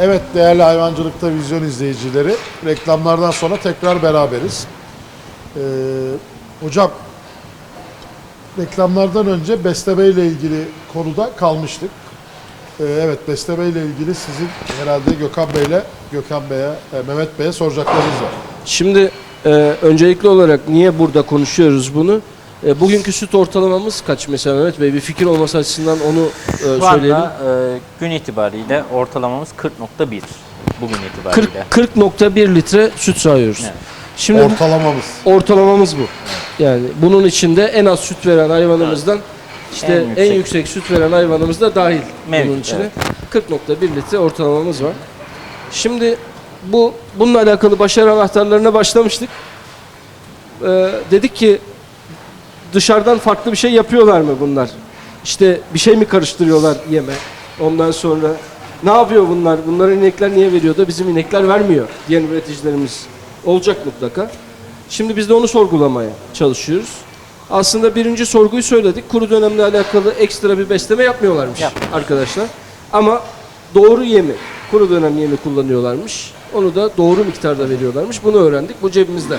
Evet değerli hayvancılıkta vizyon izleyicileri, reklamlardan sonra tekrar beraberiz. Ee, hocam, reklamlardan önce besleme ile ilgili konuda kalmıştık. Ee, evet, besleme ile ilgili sizin herhalde Gökhan Bey'le, Gökhan Bey'e, e, Mehmet Bey'e soracaklarınız var. Şimdi e, öncelikli olarak niye burada konuşuyoruz bunu? E, bugünkü süt ortalamamız kaç mesela Mehmet Bey? Bir fikir olması açısından onu e, Şu söyleyelim. anda e, gün itibariyle ortalamamız 40.1 bugün 40 itibariyle. 40.1 litre süt sağıyoruz. Evet. Şimdi Ortalamamız. ortalamamız bu. Yani bunun içinde en az süt veren hayvanımızdan işte En en yüksek, yüksek. süt veren hayvanımız da dahil Mevcut, bunun içine. 40.1 litre ortalamamız var. Şimdi bu bununla alakalı başarı anahtarlarına başlamıştık. Ee, dedik ki dışarıdan farklı bir şey yapıyorlar mı bunlar? İşte bir şey mi karıştırıyorlar yeme? Ondan sonra ne yapıyor bunlar? Bunlara inekler niye veriyor da bizim inekler vermiyor diyen üreticilerimiz olacak mutlaka. Şimdi biz de onu sorgulamaya çalışıyoruz. Aslında birinci sorguyu söyledik. Kuru dönemle alakalı ekstra bir besleme yapmıyorlarmış Yapmıyorlar. arkadaşlar. Ama doğru yemi, kuru dönem yemi kullanıyorlarmış. Onu da doğru miktarda veriyorlarmış. Bunu öğrendik. Bu cebimizde.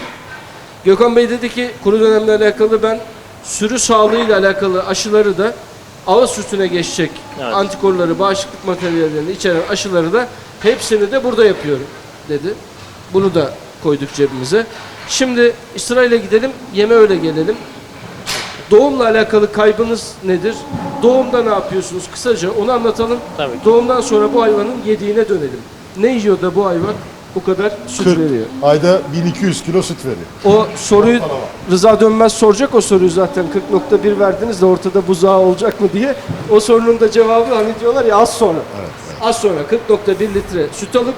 Gökhan Bey dedi ki kuru dönemle alakalı ben sürü sağlığıyla alakalı aşıları da ava sütüne geçecek Evet. antikorları, bağışıklık materyallerini içeren aşıları da hepsini de burada yapıyorum dedi. Bunu da koyduk cebimize. Şimdi sırayla gidelim, yeme öyle gelelim. Doğumla alakalı kaybınız nedir? Doğumda ne yapıyorsunuz? Kısaca onu anlatalım. Tabii ki. Doğumdan sonra bu hayvanın yediğine dönelim. Ne yiyor da bu hayvan bu kadar süt 40, veriyor? ayda 1200 kilo süt veriyor. O soruyu. Rıza Dönmez soracak o soruyu zaten 40.1 verdiniz de ortada buzağı olacak mı diye. O sorunun da cevabı hani diyorlar ya az sonra. Az sonra 40.1 litre süt alıp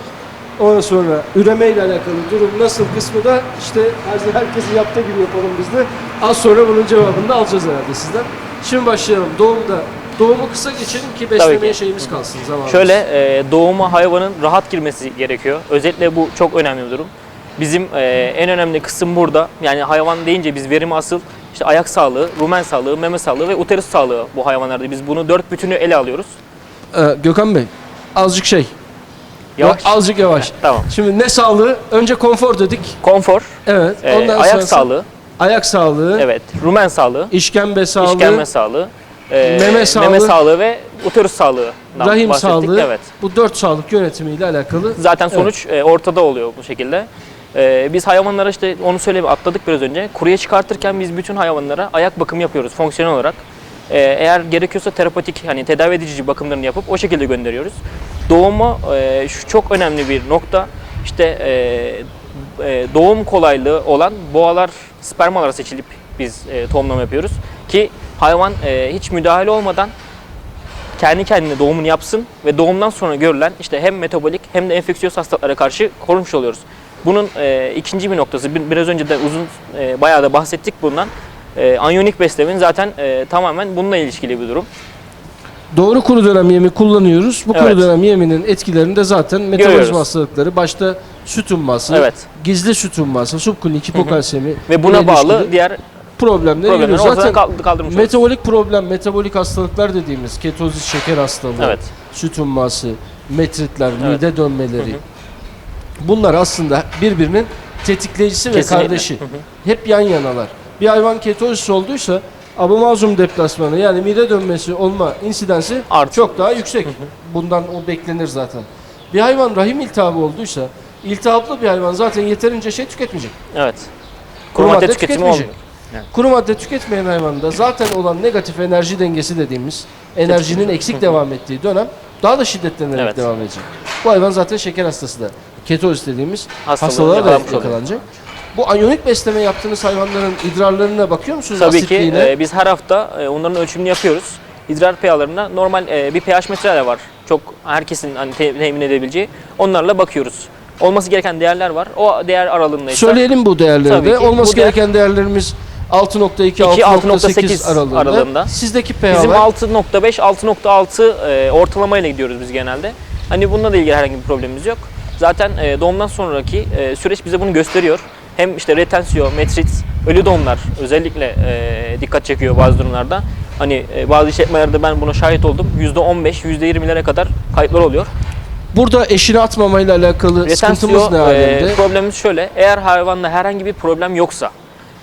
ondan sonra üremeyle alakalı durum nasıl kısmı da işte her herkesin yaptığı gibi yapalım biz de. Az sonra bunun cevabını da alacağız herhalde sizden. Şimdi başlayalım. Doğumda Doğumu kısa geçelim ki beslemeye ki. şeyimiz kalsın zamanımız. Şöyle e, doğuma hayvanın rahat girmesi gerekiyor. Özellikle bu çok önemli bir durum. Bizim e, en önemli kısım burada. Yani hayvan deyince biz verimi asıl işte ayak sağlığı, rumen sağlığı, meme sağlığı ve uterus sağlığı bu hayvanlarda. Biz bunu dört bütünü ele alıyoruz. Ee, Gökhan Bey azıcık şey. Yavaş. Azıcık yavaş. Tamam. Şimdi ne sağlığı? Önce konfor dedik. Konfor, Evet. e, Ondan ayak sonrası- sağlığı, Ayak sağlığı, evet, rumen sağlığı, işkembe sağlığı, işkembe sağlığı, e, Meme sağlığı, sağlığı ve uterus sağlığı. rahim sağlığı. Evet. Bu dört sağlık yönetimiyle alakalı. Zaten sonuç e, ortada oluyor bu şekilde. E, biz hayvanlara işte onu söyleyeyim atladık biraz önce. Kuruya çıkartırken biz bütün hayvanlara ayak bakımı yapıyoruz fonksiyonel olarak. E, eğer gerekiyorsa terapatik hani tedavi edici bakımlarını yapıp o şekilde gönderiyoruz. Doğuma e, şu çok önemli bir nokta. İşte e, e, doğum kolaylığı olan boğalar, spermalar seçilip biz e, tohumlama yapıyoruz ki hayvan e, hiç müdahale olmadan kendi kendine doğumunu yapsın ve doğumdan sonra görülen işte hem metabolik hem de enfeksiyöz hastalıklara karşı korunmuş oluyoruz. Bunun e, ikinci bir noktası, bir- biraz önce de uzun e, bayağı da bahsettik bundan. E, anyonik beslemenin zaten e, tamamen bununla ilişkili bir durum. Doğru kuru dönem yemi kullanıyoruz. Bu kuru Evet. dönem yeminin etkilerini de zaten metabolizma Görüyoruz. hastalıkları, başta süt umması, Evet. gizli süt umması, subklinik hipokalsemi Ve buna bağlı ilişkili diğer problemleri problemleri görüyoruz. ortadan Zaten kal- kaldırmış oluruz. metabolik problem, metabolik hastalıklar dediğimiz ketozis şeker hastalığı, Evet. süt umması, metritler, Evet. mide dönmeleri. Bunlar aslında birbirinin tetikleyicisi ve Kesinlikle. kardeşi. Hı hı. Hep yan yanalar. Bir hayvan ketozis olduysa abomazum deplasmanı yani mide dönmesi olma insidansı Artı. çok daha yüksek. Bundan o beklenir zaten. Bir hayvan rahim iltihabı olduysa iltihaplı bir hayvan zaten yeterince şey tüketmeyecek. Evet. Kuru madde tüketimi olmuyor. Evet. Kuru madde tüketmeyen hayvanda zaten olan negatif enerji dengesi dediğimiz enerjinin eksik devam ettiği dönem daha da şiddetlenerek Evet. devam edecek. Bu hayvan zaten şeker hastası da. Ketozis dediğimiz Hastalığı da yakalanmış oluyor. yakalanacak. Bu anyonik besleme yaptığınız hayvanların idrarlarına bakıyor musunuz? Tabii ki asitliğine? e, biz her hafta e, onların ölçümünü yapıyoruz. İdrar pH'larına normal e, bir pH metreleri var. Çok herkesin hani te- temin edebileceği. Onlarla bakıyoruz. Olması gereken değerler var. O değer aralığındaysa Söyleyelim bu değerleri Tabii de. ki. Olması Bu değer- gereken değerlerimiz 6.2 2, 6.8 aralığında. aralığında. Sizdeki pH Bizim var. 6.5 6.6 e, ortalamayla gidiyoruz biz genelde. Hani bununla da ilgili herhangi bir problemimiz yok. Zaten e, doğumdan sonraki e, süreç bize bunu gösteriyor. Hem işte retensiyo, metrit, ölü doğumlar özellikle e, dikkat çekiyor bazı durumlarda. Hani e, bazı işletmelerde ben buna şahit oldum. %15, %20'lere kadar kayıplar oluyor. Burada eşini atmamayla alakalı sıkıntımız ne Retensiyo e, alemde? problemimiz şöyle. Eğer hayvanda herhangi bir problem yoksa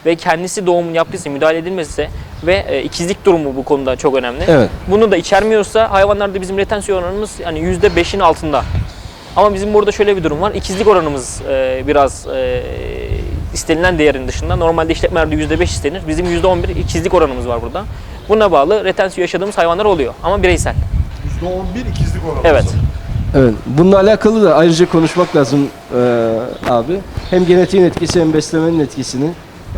ve kendisi doğumunu yaptıysa, müdahale edilmezse ve e, ikizlik durumu bu konuda çok önemli. Evet. Bunu da içermiyorsa hayvanlarda bizim retensiyon oranımız yani %5'in altında. Ama bizim burada şöyle bir durum var. İkizlik oranımız e, biraz e, istenilen değerin dışında. Normalde işletmelerde %5 istenir. Bizim %11 ikizlik oranımız var burada. Buna bağlı retensiyon yaşadığımız hayvanlar oluyor ama bireysel. %11 ikizlik oranı. Evet. Evet. Bununla alakalı da ayrıca konuşmak lazım e, abi. Hem genetiğin etkisi hem beslemenin etkisini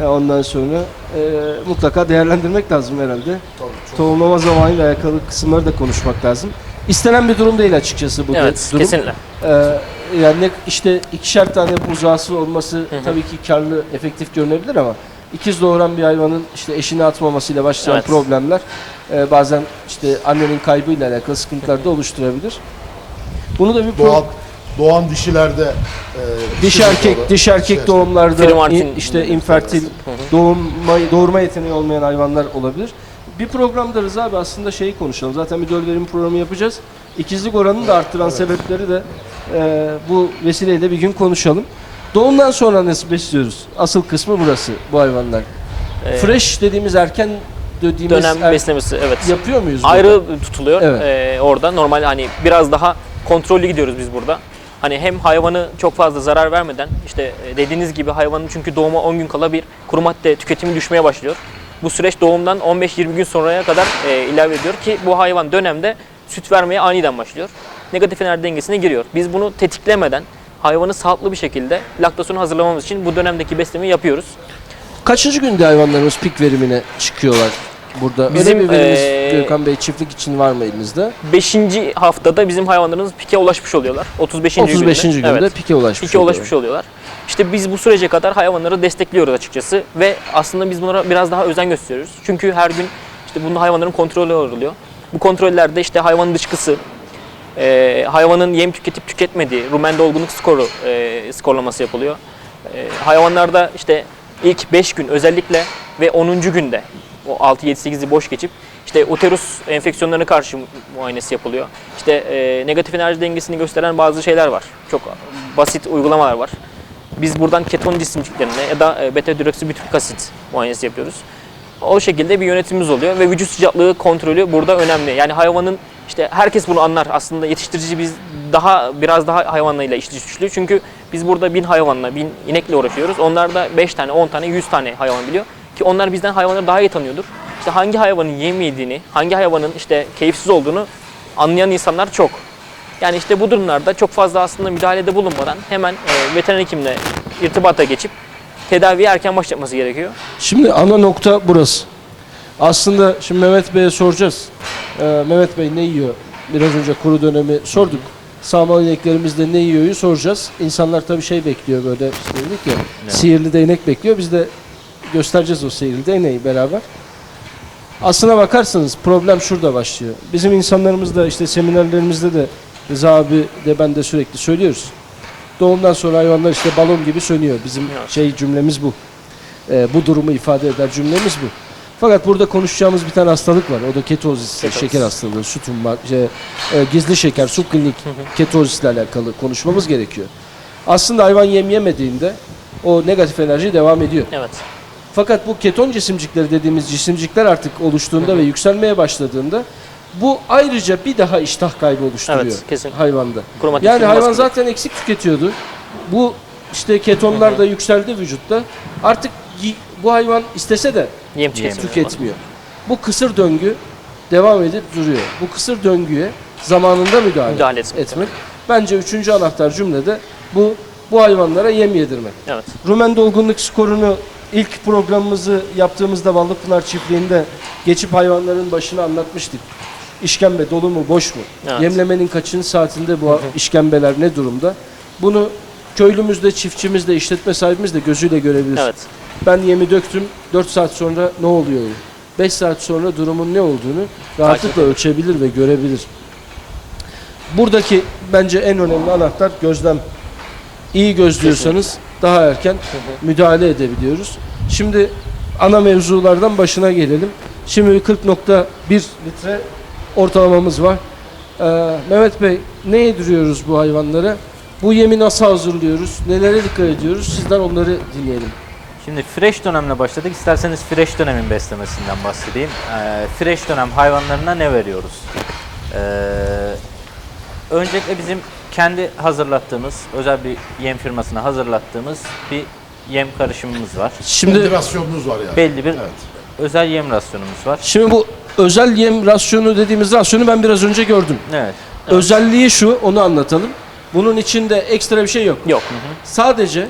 e, ondan sonra e, mutlaka değerlendirmek lazım herhalde. Tabii, Tohumlama zamanıyla alakalı kısımları da konuşmak lazım. İstenen bir durum değil açıkçası bu Evet, durum. kesinlikle. Ee, yani ne- işte ikişer tane buzağısı olması tabii ki karlı, efektif görünebilir ama ikiz doğuran bir hayvanın işte eşini atmamasıyla başlayan Evet. problemler e, bazen işte annenin kaybıyla alakalı sıkıntılar da oluşturabilir. Bunu da bir pro- Doğan, doğan dişilerde e, doğru- erkek dişi erkek şey- doğumlarda in- işte infertil doğurma doğurma yeteneği olmayan hayvanlar olabilir. Bir programda Rıza abi aslında şeyi konuşalım. Zaten bir döl programı yapacağız. İkizlik oranını da arttıran sebepleri de e, bu vesileyle bir gün konuşalım. Doğumdan sonra nasıl besliyoruz? Asıl kısmı burası bu hayvanlar. Ee, Fresh dediğimiz erken dediğimiz dönem er- beslemesi evet. yapıyor muyuz? burada? Ayrı tutuluyor Evet. Ee, orada. Normal hani biraz daha kontrollü gidiyoruz biz burada. Hani hem hayvanı çok fazla zarar vermeden işte e, dediğiniz gibi hayvanın çünkü doğuma 10 gün kala bir kuru madde tüketimi düşmeye başlıyor. Bu süreç doğumdan 15-20 gün sonraya kadar e, ilave ediyor ki bu hayvan dönemde süt vermeye aniden başlıyor. Negatif enerji dengesine giriyor. Biz bunu tetiklemeden hayvanı sağlıklı bir şekilde laktasyonu hazırlamamız için bu dönemdeki beslemeyi yapıyoruz. Kaçıncı günde hayvanlarımız pik verimine çıkıyorlar burada? Bizim, Öyle bir verimiz eee, Gökhan Bey çiftlik için var mı elinizde? 5. haftada bizim hayvanlarımız pike ulaşmış oluyorlar. 35. 35. günde. günde Evet. pike ulaşmış. Pike oluyor. ulaşmış oluyorlar. İşte biz bu sürece kadar hayvanları destekliyoruz açıkçası ve aslında biz bunlara biraz daha özen gösteriyoruz. Çünkü her gün işte bunda hayvanların kontrolü oluyor. Bu kontrollerde işte hayvanın dışkısı, e, hayvanın yem tüketip tüketmediği, rumen dolgunluk skoru e, skorlaması yapılıyor. E, hayvanlarda işte ilk 5 gün özellikle ve 10. günde o 6-7-8'i boş geçip işte uterus enfeksiyonlarına karşı mu- muayenesi yapılıyor. İşte e, negatif enerji dengesini gösteren bazı şeyler var. Çok basit uygulamalar var. Biz buradan keton cisimciklerine ya da e, beta hidroksibütük asit muayenesi yapıyoruz. O şekilde bir yönetimimiz oluyor ve vücut sıcaklığı kontrolü burada önemli. Yani hayvanın işte herkes bunu anlar. Aslında yetiştirici biz daha biraz daha hayvanlarıyla içli güçlü. Çünkü biz burada bin hayvanla, bin inekle uğraşıyoruz. Onlar da 5 tane, 10 tane, 100 tane hayvan biliyor. Ki onlar bizden hayvanları daha iyi tanıyordur. İşte hangi hayvanın yem yediğini, hangi hayvanın işte keyifsiz olduğunu anlayan insanlar çok. Yani işte bu durumlarda çok fazla aslında müdahalede bulunmadan hemen e, veteriner hekimle irtibata geçip tedaviye erken başlatması gerekiyor. Şimdi ana nokta burası. Aslında şimdi Mehmet Bey'e soracağız. Ee, Mehmet Bey ne yiyor? Biraz önce kuru dönemi sorduk. Sağmal ineklerimiz de ne yiyor'yu soracağız. İnsanlar tabii şey bekliyor böyle işte dedik ya. Sihirli değnek bekliyor. Biz de göstereceğiz o sihirli değneği beraber. Aslına bakarsanız problem şurada başlıyor. Bizim insanlarımız da işte seminerlerimizde de Rıza abi de ben de sürekli söylüyoruz. Doğumdan sonra hayvanlar işte balon gibi sönüyor. Bizim şey cümlemiz bu. Ee, bu durumu ifade eder cümlemiz bu. Fakat burada konuşacağımız bir tane hastalık var. O da ketozis, Ketozis. şeker hastalığı, süt umma, şey, e, gizli şeker, su klinik ketozisle alakalı konuşmamız gerekiyor. Aslında hayvan yem yemediğinde o negatif enerji devam ediyor. Evet. Fakat bu keton cisimcikleri dediğimiz cisimcikler artık oluştuğunda ve yükselmeye başladığında bu ayrıca bir daha iştah kaybı oluşturuyor Evet, kesin. hayvanda. Kromatik Yani hayvan baskılı. zaten eksik tüketiyordu. Bu işte ketonlar da yükseldi vücutta. Artık bu hayvan istese de yem tüketmiyor. Bu kısır döngü devam edip duruyor. Bu kısır döngüye zamanında müdahale, Müdahale etmek. etmek. Bence üçüncü anahtar cümlede bu bu hayvanlara yem yedirmek. Evet. Rumen dolgunluk skorunu ilk programımızı yaptığımızda Ballıkpınar çiftliğinde geçip hayvanların başına anlatmıştık. İşkembe dolu mu boş mu? Evet. Yemlemenin kaçıncı saatinde bu işkembeler ne durumda? Bunu köylümüz de çiftçimiz de işletme sahibimiz de gözüyle görebilir. Evet. Ben yemi döktüm 4 saat sonra ne oluyor? 5 saat sonra durumun ne olduğunu rahatlıkla ölçebilir ve görebilir. Buradaki bence en önemli anahtar gözlem. İyi gözlüyorsanız daha erken müdahale edebiliyoruz. Şimdi ana mevzulardan başına gelelim. Şimdi 40.1 litre ortalamamız var. Ee, Mehmet Bey ne yediriyoruz bu hayvanlara? Bu yemi nasıl hazırlıyoruz? Nelere dikkat ediyoruz? Sizden onları dinleyelim. Şimdi fresh dönemle başladık. İsterseniz fresh dönemin beslemesinden bahsedeyim. Ee, fresh dönem hayvanlarına ne veriyoruz? Ee, öncelikle bizim kendi hazırlattığımız, özel bir yem firmasına hazırlattığımız bir yem karışımımız var. Şimdi Federasyonunuz var yani. Belli bir Evet. özel yem rasyonumuz var. şimdi bu özel yem rasyonu dediğimiz rasyonu ben biraz önce gördüm. Evet. Özelliği şu, onu anlatalım. Bunun içinde ekstra bir şey yok. Yok. Sadece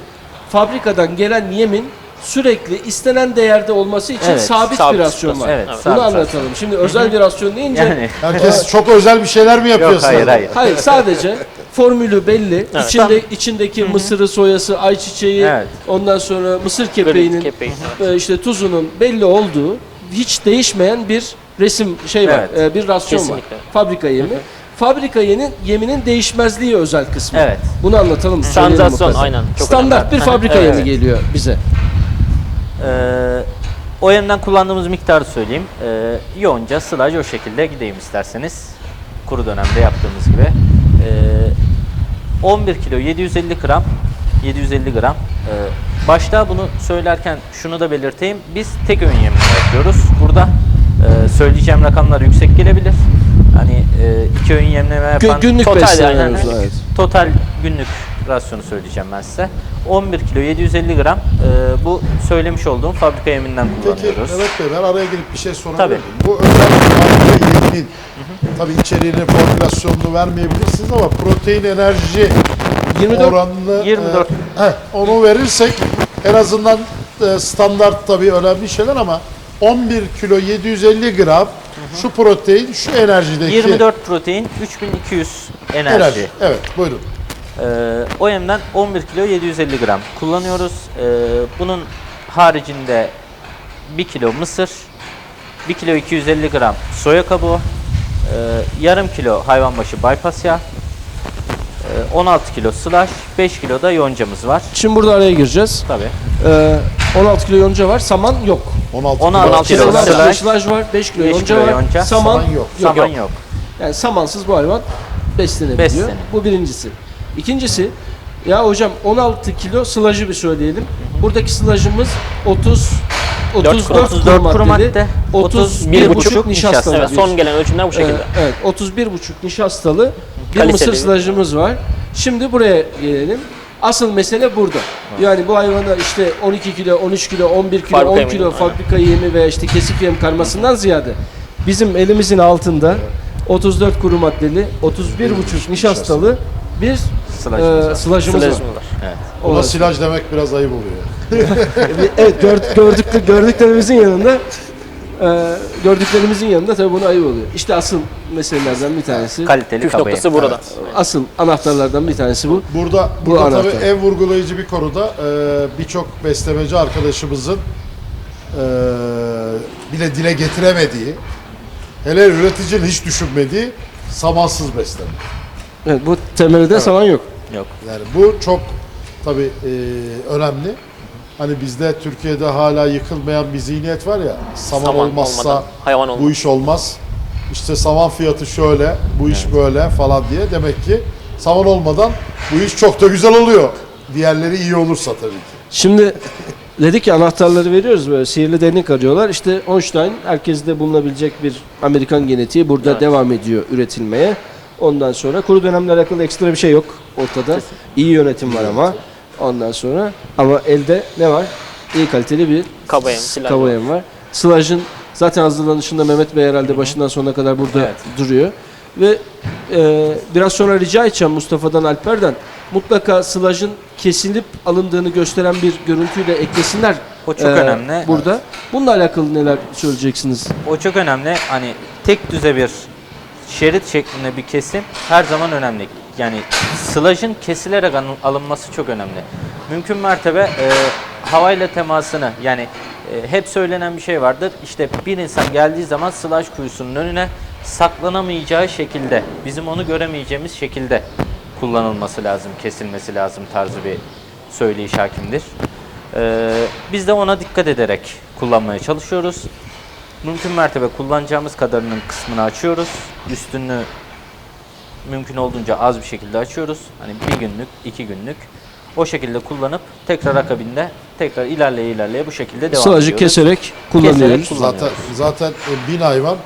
fabrikadan gelen yemin sürekli istenen değerde olması için Evet, sabit, sabit bir rasyon tutması. var. Evet, Bunu sabit anlatalım. Şimdi özel bir rasyon deyince Yani Herkes çok özel bir şeyler mi yapıyor yok hayır sırada? hayır. Hayır sadece formülü belli. Evet. İçinde içindeki mısırı, soyası, ayçiçeği, Evet. ondan sonra mısır kepeğinin, Kepeği. e, işte tuzunun belli olduğu hiç değişmeyen bir resim şey var. Evet. e, bir rasyon Kesinlikle. var. Fabrika yemi. Fabrika yemin, yeminin değişmezliği özel kısmı. Evet. Bunu anlatalım. söyleyelim Standartasyon mutlaka. aynen. Çok Standart önemli. bir fabrika Evet. yemi geliyor bize. Ee, o yemden kullandığımız miktarı söyleyeyim. Ee, yoğunca, sılaj o şekilde gideyim isterseniz. Kuru dönemde yaptığımız gibi. Ee, 11 kilo 750 gram 750 gram. Ee, başta bunu söylerken şunu da belirteyim. Biz tek öğün yemini yapıyoruz. Burada e, söyleyeceğim rakamlar yüksek gelebilir. Hani e, iki öğün yemleme Gü- yapan günlük total besleniyoruz. yani. Evet. Total günlük rasyonu söyleyeceğim ben size. 11 kilo 750 gram e, bu söylemiş olduğum fabrika yeminden Peki kullanıyoruz. Mehmet Bey ben araya girip bir şey sorabilir Tabii. miyim? Bu özel fabrika yeminin tabii içeriğini, formülasyonunu vermeyebilirsiniz ama protein enerji 24 oranını 24. e, heh, onu verirsek en azından e, standart tabii önemli şeyler ama 11 kilo 750 gram şu protein şu enerjideki 24 protein 3200 enerji. enerji. Evet buyurun. E, o yemden 11 kilo 750 gram kullanıyoruz. E, bunun haricinde 1 kilo mısır, 1 kilo 250 gram soya kabuğu, e, yarım kilo hayvan başı bypass yağı, e, 16 kilo slash, 5 kilo da yoncamız var. Şimdi burada araya gireceğiz. Tabii. Ee, 16 kilo yonca var, saman yok. 16, 16 kilo Silaj, slash, silaj var, 5 kilo 5 yonca kilo var, yonca, saman, saman yok. Saman yok. Yani samansız bu hayvan beslenebiliyor. Besleniyor. Bu birincisi. İkincisi, ya hocam 16 kilo sılajı bir söyleyelim. Buradaki sılajımız 30 34, 34 kuru madde, 31 31,5 buçuk nişastalı. Evet, son gelen ölçümler bu Ee, şekilde. evet 31,5 nişastalı bir Kaliteli mısır sılajımız var. Şimdi buraya gelelim. Asıl mesele burada. Yani bu hayvana işte 12 kilo, 13 kilo, 11 kilo, Fabrika 10 yemi, kilo aynen. fabrika yemi veya işte kesik yem karmasından ziyade bizim elimizin altında 34 kuru maddeli, 31,5 nişastalı bir Sılajımız e, var. sılajımız var. Evet. Ona silaj demek biraz ayıp oluyor. evet gördük, gördük, gördüklerimizin yanında e, gördüklerimizin yanında tabii bunu ayıp oluyor. İşte asıl meselelerden bir tanesi. Kaliteli Püf noktası burada. Asıl anahtarlardan bir tanesi bu. Burada, Bu burada anahtar. tabii en vurgulayıcı bir konuda e, birçok beslemeci arkadaşımızın e, bile dile getiremediği, hele üreticinin hiç düşünmediği samansız besleme. Evet, bu temelde saman yok. Yok. Yani bu çok tabii e, önemli. Hani bizde Türkiye'de hala yıkılmayan bir zihniyet var ya, saman, Saman olmazsa olmadan hayvan olmaz. bu iş olmaz. İşte saman fiyatı şöyle, bu iş böyle falan diye. Demek ki saman olmadan bu iş çok da güzel oluyor. Diğerleri iyi olursa tabii ki. Şimdi dedik ki anahtarları veriyoruz böyle sihirli denek arıyorlar. İşte Einstein herkeste bulunabilecek bir Amerikan genetiği burada Evet. devam ediyor üretilmeye. Ondan sonra kuru dönemle alakalı ekstra bir şey yok ortada. İyi yönetim var ama. Ondan sonra ama elde ne var? İyi kaliteli bir Kaba yem, silaj kaba var. Sılajın zaten hazırlanışında Mehmet Bey herhalde başından sonuna kadar burada Evet. duruyor. Ve e, biraz sonra rica edeceğim Mustafa'dan Alper'den mutlaka sılajın kesilip alındığını gösteren bir görüntüyle eklesinler. O çok e, önemli. Burada. Bununla alakalı neler söyleyeceksiniz? O çok önemli. Hani tek düze bir şerit şeklinde bir kesim her zaman önemli. Yani sılajın kesilerek alın- alınması çok önemli. Mümkün mertebe e, havayla temasını yani e, hep söylenen bir şey vardır. İşte bir insan geldiği zaman sılaj kuyusunun önüne saklanamayacağı şekilde, bizim onu göremeyeceğimiz şekilde kullanılması lazım, kesilmesi lazım tarzı bir söyleyiş hakimdir. E, biz de ona dikkat ederek kullanmaya çalışıyoruz. Mümkün mertebe kullanacağımız kadarının kısmını açıyoruz. Üstünü mümkün olduğunca az bir şekilde açıyoruz. Hani bir günlük, iki günlük. O şekilde kullanıp tekrar akabinde tekrar ilerleye ilerleye bu şekilde devam Sılacı ediyoruz. keserek kullanıyoruz. kullan- Zaten zaten e, bin hayvan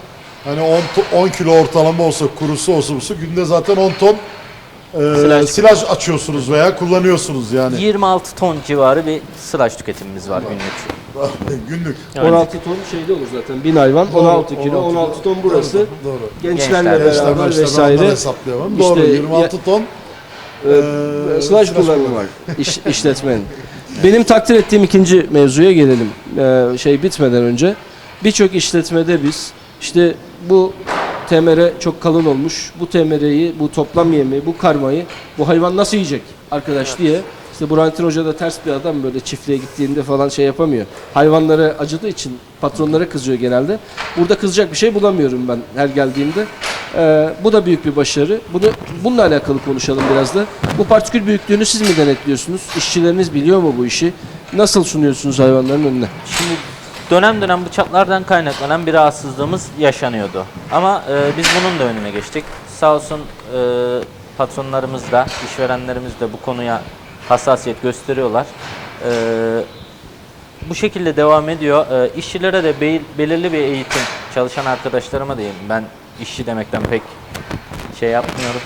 hani 10, to- 10 kilo ortalama olsa kurusu olsa busu günde zaten 10 ton e, Silaj. silaj açıyorsunuz veya kullanıyorsunuz yani. 26 ton civarı bir sılaç tüketimimiz var günlük. Günlük. 16 ton şeyde olur zaten. Bin hayvan 16 kilo. 16 ton burası. Doğru. doğru. Gençlerle Gençler, Gençler beraber başlarına vesaire. ondan hesaplayalım. İşte Doğru ya- 26 ton. Ee, Ee, Slash kullanımı var iş, işletmenin. Benim takdir ettiğim ikinci mevzuya gelelim. Ee, şey bitmeden önce. Birçok işletmede biz işte bu temere çok kalın olmuş. Bu temereyi, bu toplam yemi, bu karmayı bu hayvan nasıl yiyecek arkadaş diye. İşte Burhanettin Hoca da ters bir adam böyle çiftliğe gittiğinde falan şey yapamıyor. Hayvanlara acıdığı için patronlara kızıyor genelde. Burada kızacak bir şey bulamıyorum ben her geldiğimde. Ee, bu da büyük bir başarı. Bunu bununla alakalı konuşalım biraz da. Bu partikül büyüklüğünü siz mi denetliyorsunuz? İşçileriniz biliyor mu bu işi? Nasıl sunuyorsunuz hayvanların önüne? Şimdi dönem dönem bıçaklardan kaynaklanan bir rahatsızlığımız yaşanıyordu. Ama e, biz bunun da önüne geçtik. Sağ olsun e, patronlarımız da, işverenlerimiz de bu konuya hassasiyet gösteriyorlar. E, bu şekilde devam ediyor. E, işçilere de bel- belirli bir eğitim, çalışan arkadaşlarıma diyeyim. Ben işçi demekten pek şey yapmıyorum.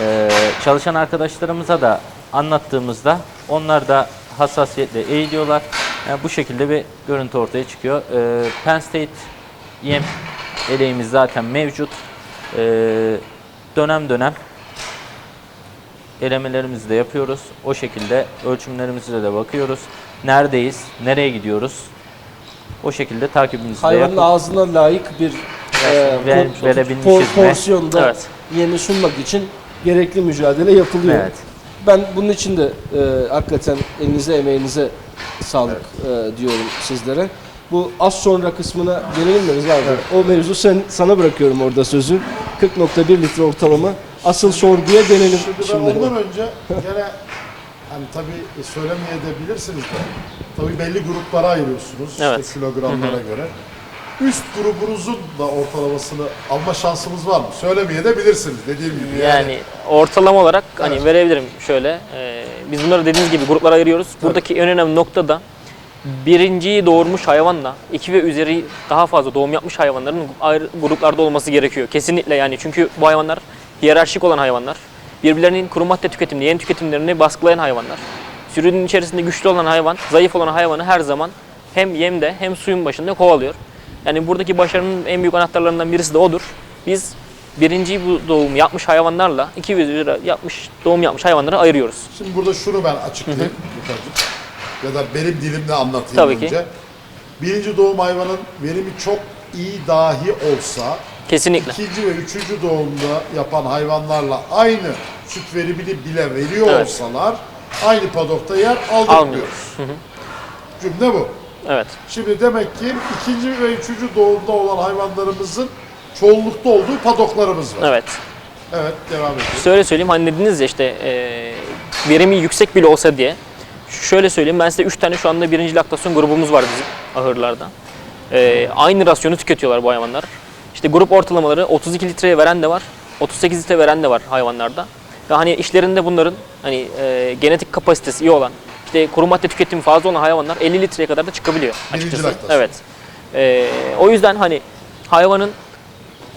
E, çalışan arkadaşlarımıza da anlattığımızda onlar da hassasiyetle eğiliyorlar. Yani bu şekilde bir görüntü ortaya çıkıyor. E, Penn State yem eleğimiz zaten mevcut. E, dönem dönem elemelerimizi de yapıyoruz. O şekilde ölçümlerimize de bakıyoruz. Neredeyiz, nereye gidiyoruz? O şekilde takibimizi de yapıp ağzına layık bir e, ver- por- verebilmişiz por- mi? porsiyonda Evet. yemi sunmak için gerekli mücadele yapılıyor. Evet. Ben bunun için de e, hakikaten elinize emeğinize sağlık e, diyorum sizlere. Bu az sonra kısmına gelelim mi Rıza abi? O mevzu sen sana bırakıyorum orada sözü. 40.1 litre ortalama. Asıl sorguya dönelim Şimdi ben şimdi. ondan önce gene hani tabii söylemeyebilirsiniz de tabii belli gruplara ayırıyorsunuz Evet. işte kilogramlara göre. Üst grubunuzun da ortalamasını alma şansımız var mı? Söylemeye de bilirsiniz dediğim gibi. Yani ortalama olarak hani Evet. verebilirim şöyle. e, biz bunları dediğiniz gibi gruplara ayırıyoruz. Buradaki en önemli nokta da birinciyi doğurmuş hayvanla iki ve üzeri daha fazla doğum yapmış hayvanların ayrı gruplarda olması gerekiyor. Kesinlikle yani çünkü bu hayvanlar hiyerarşik olan hayvanlar. Birbirlerinin kuru madde tüketimini, yem tüketimlerini baskılayan hayvanlar. Sürünün içerisinde güçlü olan hayvan, zayıf olan hayvanı her zaman hem yemde hem suyun başında kovalıyor. Yani buradaki başarının en büyük anahtarlarından birisi de odur. Biz birinci bu doğum yapmış hayvanlarla iki ve üzeri yapmış doğum yapmış hayvanları ayırıyoruz. Şimdi burada şunu ben açıklayayım. Ya da benim dilimle anlatayım Tabii ki. önce. Birinci doğum hayvanın verimi çok iyi dahi olsa Kesinlikle. ikinci ve üçüncü doğumda yapan hayvanlarla aynı süt verimini bile veriyor Evet. olsalar aynı padokta yer aldırmıyoruz. Almıyoruz. Cümle bu. Evet. Şimdi demek ki ikinci ve üçüncü doğumda olan hayvanlarımızın çoğunlukta olduğu padoklarımız var. Evet. Evet, devam edelim. Şöyle söyleyeyim hani dediniz ya işte e, verimi yüksek bile olsa diye. Şöyle söyleyeyim ben size 3 tane şu anda birinci laktasyon grubumuz var bizim ahırlarda. E, aynı rasyonu tüketiyorlar bu hayvanlar. İşte grup ortalamaları 32 litreye veren de var, 38 litre veren de var hayvanlarda. Ve hani işlerinde bunların hani e, genetik kapasitesi iyi olan, işte kuru madde tüketimi fazla olan hayvanlar 50 litreye kadar da çıkabiliyor açıkçası. Evet. E, o yüzden hani hayvanın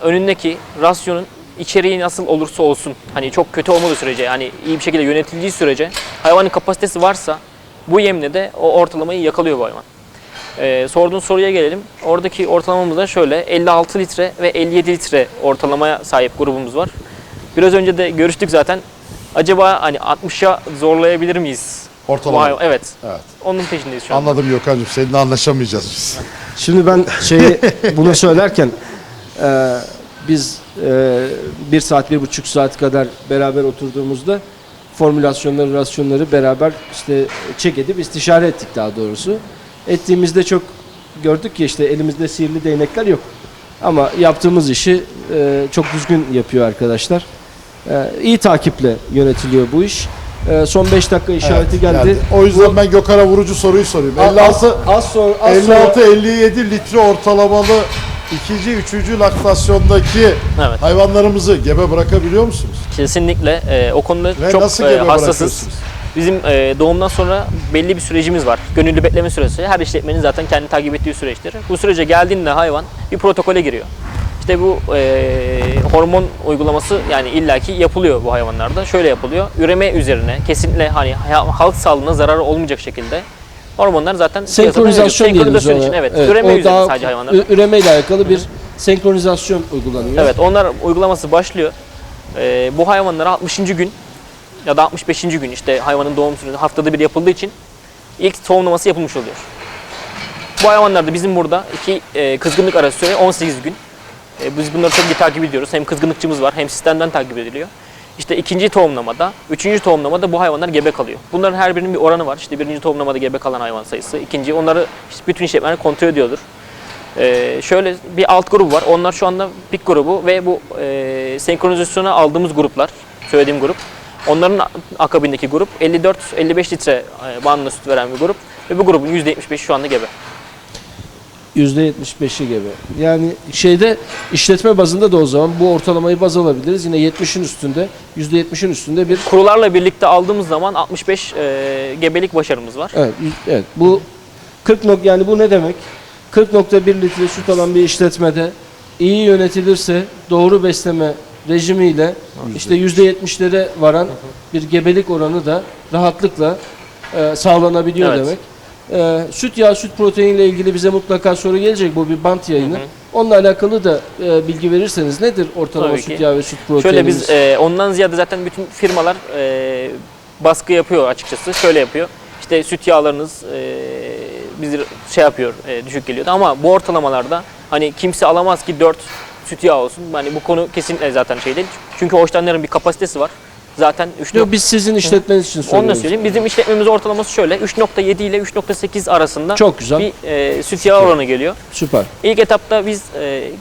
önündeki rasyonun içeriği nasıl olursa olsun hani çok kötü olmadığı sürece yani iyi bir şekilde yönetildiği sürece hayvanın kapasitesi varsa bu yemle de o ortalamayı yakalıyor bu hayvan. Ee, sorduğun soruya gelelim. Oradaki ortalamamız da şöyle 56 litre ve 57 litre ortalamaya sahip grubumuz var. Biraz önce de görüştük zaten. Acaba hani 60'a zorlayabilir miyiz? Ortalama. hayvan- Evet. Evet. Onun peşindeyiz şu an. Anladım Gökhan'cığım. Seninle anlaşamayacağız biz. Şimdi ben şeyi bunu söylerken e, biz e, bir saat, bir buçuk saat kadar beraber oturduğumuzda formülasyonları, rasyonları beraber işte çek edip istişare ettik daha doğrusu. Ettiğimizde çok gördük ki işte elimizde sihirli değnekler yok. Ama yaptığımız işi e, çok düzgün yapıyor arkadaşlar. E, iyi takiple yönetiliyor bu iş. E, son 5 dakika işareti Evet, geldi. O yüzden ben Gökhan'a vurucu soruyu sorayım. Az- 56 az sonra, az sonra 56 57 litre ortalamalı ikinci, üçüncü laktasyondaki Evet. hayvanlarımızı gebe bırakabiliyor musunuz? Kesinlikle e, o konuda Ve çok nasıl e, gebe hassasız. bırakıyorsunuz? Bizim e, doğumdan sonra belli bir sürecimiz var. Gönüllü bekleme süresi. Her işletmenin zaten kendi takip ettiği süreçtir. Bu sürece geldiğinde hayvan bir protokole giriyor. İşte bu e, hormon uygulaması yani illaki yapılıyor bu hayvanlarda. Şöyle yapılıyor. Üreme üzerine kesinlikle hani ha- halk sağlığına zararı olmayacak şekilde hormonlar zaten Senkronizasyon Senkronizasyon için evet. Üreme o üzerine daha sadece hayvanlarda. ü- üremeyle alakalı bir senkronizasyon uygulanıyor. Evet onlar uygulaması başlıyor. Ee, bu hayvanlara 60. gün ya da 65. gün işte hayvanın doğum süresi haftada bir yapıldığı için ilk tohumlaması yapılmış oluyor. Bu hayvanlarda bizim burada iki e, kızgınlık arası süre 18 gün. E, biz bunları çok iyi takip ediyoruz. Hem kızgınlıkçımız var hem sistemden takip ediliyor. İşte ikinci tohumlamada, üçüncü tohumlamada bu hayvanlar gebe kalıyor. Bunların her birinin bir oranı var. İşte birinci tohumlamada gebe kalan hayvan sayısı. ikinci onları işte bütün işletmeler kontrol ediyordur. Ee, şöyle bir alt grubu var. Onlar şu anda pik grubu ve bu e, senkronizasyona aldığımız gruplar, söylediğim grup. Onların akabindeki grup 54-55 litre e, bandında süt veren bir grup ve bu grubun %75'i şu anda gebe. %75'i gibi. Yani şeyde işletme bazında da o zaman bu ortalamayı baz alabiliriz. Yine 70'in üstünde, %70'in üstünde bir Kurularla birlikte aldığımız zaman 65 e, gebelik başarımız var. Evet, evet. Bu 40 nok yani bu ne demek? 40.1 litre süt alan bir işletmede iyi yönetilirse doğru besleme rejimiyle işte %70'lere varan bir gebelik oranı da rahatlıkla e, sağlanabiliyor Evet. demek. E, süt yağı, süt proteiniyle ilgili bize mutlaka soru gelecek bu bir bant yayını. Hı hı. Onunla alakalı da e, bilgi verirseniz nedir ortalama Tabii süt ki. yağı ve süt Şöyle proteinimiz? biz e, ondan ziyade zaten bütün firmalar e, baskı yapıyor açıkçası. Şöyle yapıyor. İşte süt yağlarınız e, bizi şey yapıyor, e, düşük geliyordu ama bu ortalamalarda hani kimse alamaz ki 4 süt yağı olsun. Hani bu konu kesinlikle zaten şey değil. Çünkü Holstein'lerin bir kapasitesi var. Zaten 3 Yok, biz sizin işletmeniz için Onu da söyleyeyim. Bizim işletmemiz ortalaması şöyle. 3.7 ile 3.8 arasında Çok güzel. bir e, süt yağı oranı geliyor. Süper. İlk etapta biz e,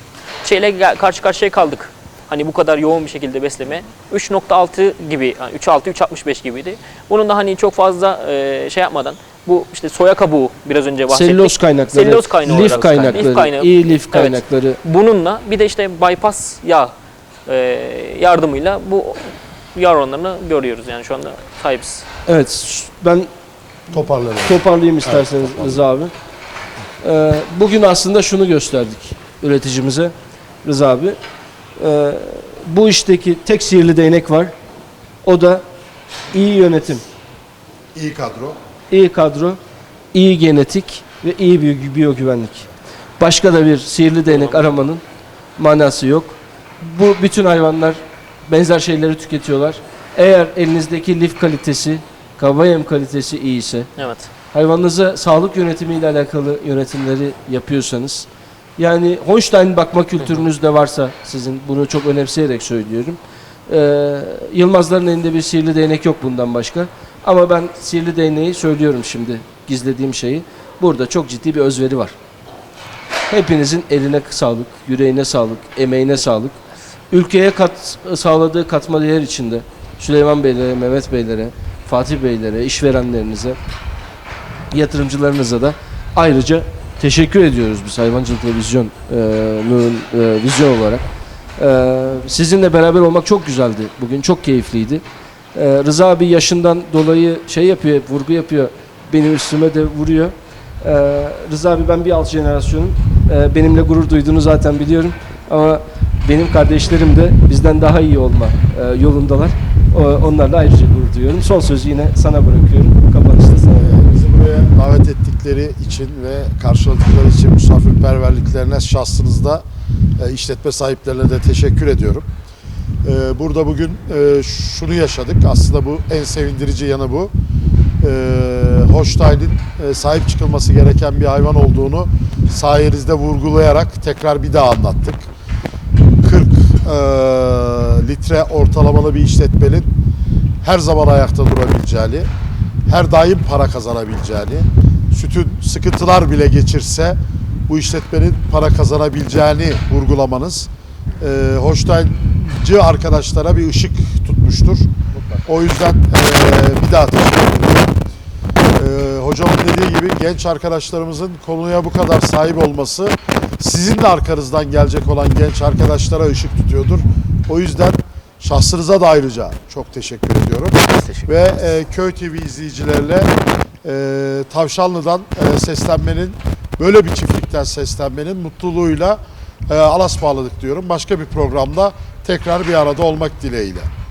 şeyle karşı karşıya kaldık. Hani bu kadar yoğun bir şekilde besleme. 3.6 gibi, yani 3.6, 3.65 gibiydi. Bunun da hani çok fazla e, şey yapmadan, bu işte soya kabuğu biraz önce bahsettik. Selüloz kaynakları, Selüloz kaynağı lif olarak- kaynakları, lif kaynağı. iyi lif kaynakları. Bununla bir de işte bypass yağ e, yardımıyla bu yağ oranlarını görüyoruz yani şu anda sahibiz. Evet, s- ben Toparlayalım. toparlayayım isterseniz Rıza abi. Ee, bugün aslında şunu gösterdik üreticimize Rıza abi. Ee, bu işteki tek sihirli değnek var. O da iyi yönetim, İyi kadro. İyi kadro, iyi genetik ve iyi biyo- biyogüvenlik. Başka da bir sihirli değnek aramanın manası yok. Bu bütün hayvanlar benzer şeyleri tüketiyorlar. Eğer elinizdeki lif kalitesi, kaba yem kalitesi iyi ise, Evet. hayvanınıza sağlık yönetimiyle alakalı yönetimleri yapıyorsanız, yani Holstein bakma kültürünüz de varsa sizin bunu çok önemseyerek söylüyorum. Ee, Yılmazların elinde bir sihirli değnek yok bundan başka. Ama ben sihirli değneği söylüyorum şimdi gizlediğim şeyi. Burada çok ciddi bir özveri var. Hepinizin eline sağlık, yüreğine sağlık, emeğine sağlık. Ülkeye kat, sağladığı katma değer içinde Süleyman Beylere, Mehmet Beylere, Fatih Beylere, işverenlerinize, yatırımcılarınıza da ayrıca teşekkür ediyoruz biz Hayvancılık Televizyon'un e, vizyon olarak. E, sizinle beraber olmak çok güzeldi. Bugün çok keyifliydi. E, Rıza abi yaşından dolayı şey yapıyor, vurgu yapıyor. Benim üstüme de vuruyor. E, Rıza abi ben bir alt jenerasyonum. E, benimle gurur duyduğunu zaten biliyorum. Ama benim kardeşlerim de bizden daha iyi olma e, yolundalar. O- onlarla ayrıca gurur duyuyorum. Son sözü yine sana bırakıyorum. Kapanışta sana. Ee, Bizi buraya davet ettikleri için ve karşıladıkları için misafirperverliklerine şahsınızda e, işletme sahiplerine de teşekkür ediyorum. Ee, Burada bugün e, şunu yaşadık. Aslında bu en sevindirici yanı bu. Ee, Holstein'in e, sahip çıkılması gereken bir hayvan olduğunu sayenizde vurgulayarak tekrar bir daha anlattık. 40 e, litre ortalamalı bir işletmenin her zaman ayakta durabileceğini, her daim para kazanabileceğini, sütün sıkıntılar bile geçirse bu işletmenin para kazanabileceğini vurgulamanız e, Holstein'cı arkadaşlara bir ışık tutmuştur. O yüzden e, bir daha teşekkür ediyorum. E, hocamın dediği gibi genç arkadaşlarımızın konuya bu kadar sahip olması sizin de arkanızdan gelecek olan genç arkadaşlara ışık tutuyordur. O yüzden şahsınıza da ayrıca çok teşekkür ediyorum. Teşekkür Ve e, Köy TV izleyicilerle e, Tavşanlı'dan e, seslenmenin, böyle bir çiftlikten seslenmenin mutluluğuyla e, alas bağladık diyorum. Başka bir programda tekrar bir arada olmak dileğiyle.